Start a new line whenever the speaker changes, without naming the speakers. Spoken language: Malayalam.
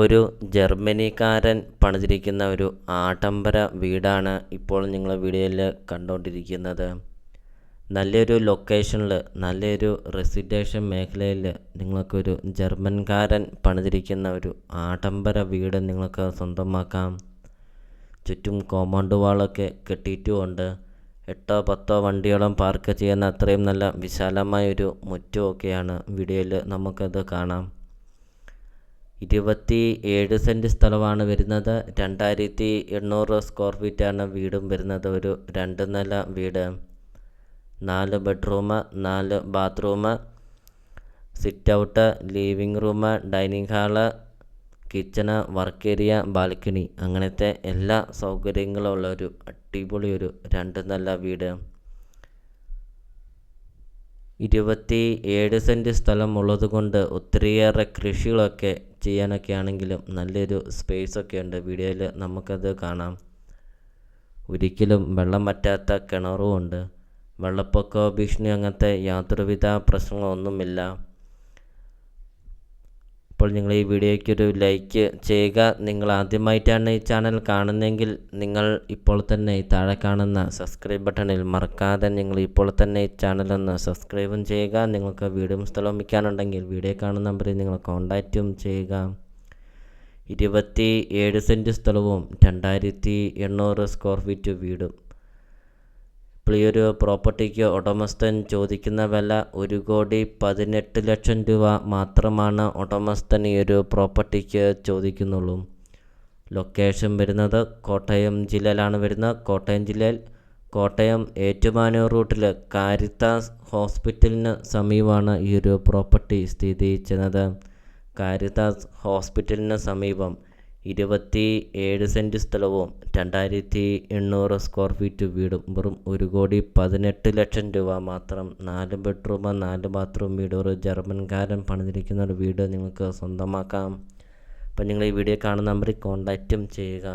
ഒരു ജർമ്മനിക്കാരൻ പണിതിരിക്കുന്ന ഒരു ആഡംബര വീടാണ് ഇപ്പോൾ നിങ്ങൾ വീഡിയോയിൽ കണ്ടുകൊണ്ടിരിക്കുന്നത്. നല്ലൊരു ലൊക്കേഷനിൽ നല്ലൊരു റെസിഡൻഷ്യൽ മേഖലയിൽ നിങ്ങൾക്കൊരു ജർമ്മൻകാരൻ പണിതിരിക്കുന്ന ഒരു ആഡംബര വീട് നിങ്ങൾക്ക് സ്വന്തമാക്കാം. ചുറ്റും കോമ്പൗണ്ട് വാളൊക്കെ കെട്ടിയിട്ടുമുണ്ട്. എട്ടോ പത്തോ വണ്ടിയോളം പാർക്ക് ചെയ്യുന്ന അത്രയും നല്ല വിശാലമായൊരു മുറ്റമൊക്കെയാണ് വീഡിയോയിൽ നമുക്കത് കാണാം. ഇരുപത്തി ഏഴ് സെന്റ് സ്ഥലമാണ് വരുന്നത്. രണ്ടായിരത്തി എണ്ണൂറ് സ്ക്വയർ ഫീറ്റാണ് വീടും വരുന്നത്. ഒരു രണ്ട് നില വീട്. നാല് ബെഡ്റൂം നാല് bathroom sit out living room dining hall kitchen work area balcony അങ്ങനത്തെ എല്ലാ സൗകര്യങ്ങളും ഉള്ള ഒരു അടിപൊളി ഒരു രണ്ട് നില വീട്. ഇരുപത്തി ഏഴ് സെന്റ് സ്ഥലം ഉള്ളതുകൊണ്ട് ഒത്തിരിയേറെ കൃഷികളൊക്കെ ചെയ്യാനൊക്കെ ആണെങ്കിലും നല്ലൊരു സ്പേസ് ഒക്കെ ഉണ്ട്. വീഡിയോയിൽ നമുക്കത് കാണാം. ഒരിക്കലും വെള്ളം വറ്റാത്ത കിണറും ഉണ്ട്. വെള്ളപ്പൊക്ക ഭീഷണി അങ്ങനത്തെ യാതൊരുവിധ പ്രശ്നങ്ങളൊന്നുമില്ല. അപ്പോൾ നിങ്ങൾ ഈ വീഡിയോയ്ക്ക് ഒരു ലൈക്ക് ചെയ്യുക. നിങ്ങൾ ആദ്യമായിട്ടാണ് ഈ ചാനൽ കാണുന്നതെങ്കിൽ നിങ്ങൾ ഇപ്പോൾ തന്നെ ഈ താഴെ കാണുന്ന സബ്സ്ക്രൈബ് ബട്ടണിൽ മറക്കാതെ നിങ്ങൾ ഇപ്പോൾ തന്നെ ഈ ചാനൽ ഒന്ന് സബ്സ്ക്രൈബും ചെയ്യുക. നിങ്ങൾക്ക് വീടും സ്ഥലവും വയ്ക്കാനുണ്ടെങ്കിൽ വീഡിയോ കാണുന്ന നമ്പറിൽ നിങ്ങൾ കോൺടാക്റ്റും ചെയ്യുക. ഇരുപത്തി ഏഴ് സെന്റ് സ്ഥലവും രണ്ടായിരത്തി എണ്ണൂറ് സ്ക്വയർ ഫീറ്റ് വീടും. ഒരു പ്രോപ്പർട്ടിക്ക് ഉടമസ്ഥൻ ചോദിക്കുന്ന വില ഒരു കോടി പതിനെട്ട് ലക്ഷം രൂപ മാത്രമാണ് ഉടമസ്ഥൻ ഈ ഒരു പ്രോപ്പർട്ടിക്ക് ചോദിക്കുന്നുള്ളൂ. ലൊക്കേഷൻ വരുന്നത് കോട്ടയം ജില്ലയിലാണ് വരുന്നത്. കോട്ടയം ജില്ലയിൽ കോട്ടയം ഏറ്റുമാനൂർ റൂട്ടിൽ കാരിത്താസ് ഹോസ്പിറ്റലിന് സമീപമാണ് ഈ ഒരു പ്രോപ്പർട്ടി സ്ഥിതി ചെയ്യുന്നത്. കാരിത്താസ് ഹോസ്പിറ്റലിന് സമീപം ഇരുപത്തി ഏഴ് സെന്റ് സ്ഥലവും രണ്ടായിരത്തി എണ്ണൂറ് സ്ക്വയർ ഫീറ്റ് വീടും വെറും ഒരു കോടി പതിനെട്ട് ലക്ഷം രൂപ മാത്രം. നാല് ബെഡ്റൂം നാല് ബാത്റൂം വീട് ഒരു ജർമ്മൻകാരൻ പണിതിരിക്കുന്ന ഒരു വീട് നിങ്ങൾക്ക് സ്വന്തമാക്കാം. അപ്പം നിങ്ങൾ ഈ വീഡിയോ കാണുന്ന നമ്പറിൽ കോൺടാക്റ്റും ചെയ്യുക.